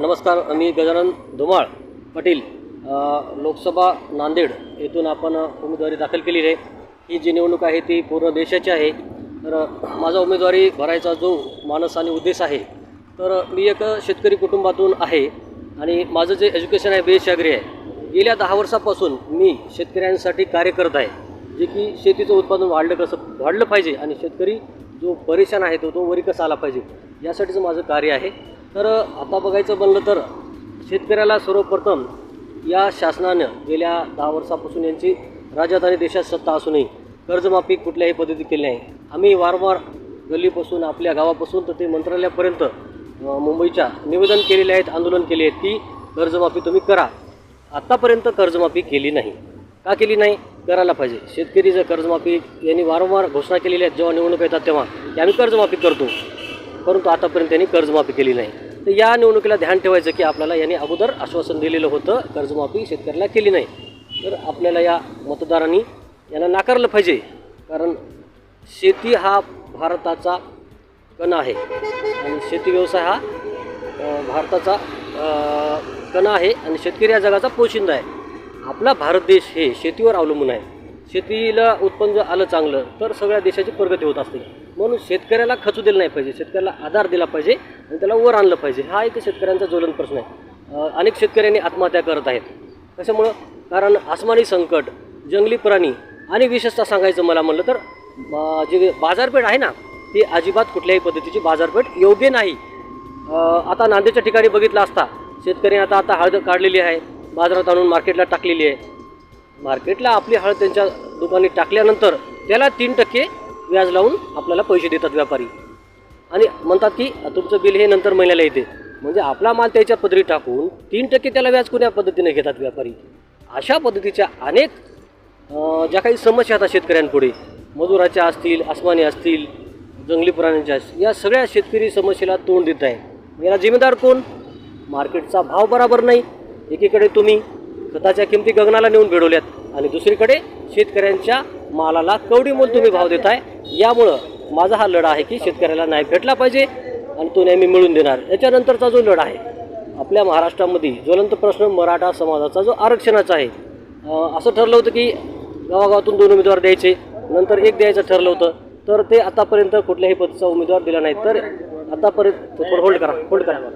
नमस्कार मी गजानन धुमाळ पाटील. लोकसभा नांदेड येथून आपण उमेदवारी दाखल केलेली आहे. ही जी निवडणूक आहे ती पूर्ण देशाची आहे. तर माझा उमेदवारी भरायचा जो मानस आणि उद्देश आहे तर मी एक शेतकरी कुटुंबातून आहे आणि माझं जे एज्युकेशन आहे बेस शागरी आहे. गेल्या दहा वर्षापासून मी शेतकऱ्यांसाठी कार्य करत आहे. जे की शेतीचं उत्पादन वाढलं कसं वाढलं पाहिजे आणि शेतकरी जो परेशान आहे तो तो वरी कसा आला पाहिजे यासाठीचं माझं कार्य आहे. तर आता बघायचं बनलं तर शेतकऱ्याला सर्वप्रथम या शासनानं गेल्या दहा वर्षापासून यांची राज्यात आणि देशात सत्ता असूनही कर्जमाफी कुठल्याही पद्धती केली नाही. आम्ही वारंवार गल्लीपासून आपल्या गावापासून तर ते मंत्रालयापर्यंत मुंबईच्या निवेदन केलेले आहेत आंदोलन केले आहेत की कर्जमाफी तुम्ही करा. आत्तापर्यंत कर्जमाफी केली नाही. का केली नाही? करायला पाहिजे. शेतकरी जर कर्जमाफी यांनी वारंवार घोषणा केलेली आहेत जेव्हा निवडणूक येतात तेव्हा की आम्ही कर्जमाफी करतो. परंतु आतापर्यंत त्यांनी कर्जमाफी केली नाही. तर या निवडणुकीला ध्यान ठेवायचं की आपल्याला यांनी अगोदर आश्वासन दिलेलं होतं कर्जमाफी शेतकऱ्याला केली नाही. तर आपल्याला या मतदारांनी यांना नाकारलं पाहिजे कारण शेती हा भारताचा कणा आहे. आणि शेती व्यवसाय हा भारताचा कण कणा आहे आणि शेतकरी या जगाचा पोशिंदा आहे. आपला भारत देश हे शेतीवर अवलंबून आहे. शेतीला उत्पन्न जर आलं चांगलं तर सगळ्या देशाची प्रगती होत असते. म्हणून शेतकऱ्याला खचू दिलं नाही पाहिजे शेतकऱ्याला आधार दिला पाहिजे आणि त्याला वर आणलं पाहिजे. हा एक शेतकऱ्यांचा ज्वलन प्रश्न आहे. अनेक शेतकऱ्यांनी आत्महत्या करत आहेत. कशामुळं? कारण आसमानी संकट जंगली प्राणी आणि विशेषतः सांगायचं मला म्हणलं तर जे बाजारपेठ आहे ना ती अजिबात कुठल्याही पद्धतीची बाजारपेठ योग्य नाही. आता नांदेडच्या ठिकाणी बघितलं असता शेतकरी आता आता हळद काढलेली आहे बाजारात आणून मार्केटला टाकलेली आहे. मार्केटला आपली हळद त्यांच्या दुकानी टाकल्यानंतर त्याला तीन टक्के व्याज लावून आपल्याला पैसे देतात व्यापारी. आणि म्हणतात की तुमचं बिल हे नंतर महिन्याला येते. म्हणजे आपला माल त्याच्या पदरी टाकून तीन टक्के त्याला व्याज कोण्या पद्धतीने घेतात व्यापारी? अशा पद्धतीच्या अनेक ज्या काही समस्या आता शेतकऱ्यांपुढे मजुराच्या असतील आसमानी असतील जंगली प्राण्यांच्या असतील या सगळ्या शेतकरी समस्येला तोंड देत आहे. याला जिम्मेदार कोण? मार्केटचा भाव बराबर नाही. एकीकडे तुम्ही खताच्या किमती गगनाला नेऊन भिडवल्यात. आणि दुसरीकडे शेतकऱ्यांच्या मालाला कवडी मोल तुम्ही भाव देताय. यामुळं माझा हा लढा आहे की शेतकऱ्याला नाही भेटला पाहिजे आणि तो नेहमी मिळून देणार. याच्यानंतरचा जो लढा आहे आपल्या महाराष्ट्रामध्ये ज्वलंत प्रश्न मराठा समाजाचा जो आरक्षणाचा आहे असं ठरलं होतं की गावागावातून दोन उमेदवार द्यायचे नंतर एक द्यायचं ठरलं होतं तर ते आतापर्यंत कुठल्याही पद्धतीचा उमेदवार दिला नाही. तर आतापर्यंत होल्ड करा होल्ड करा.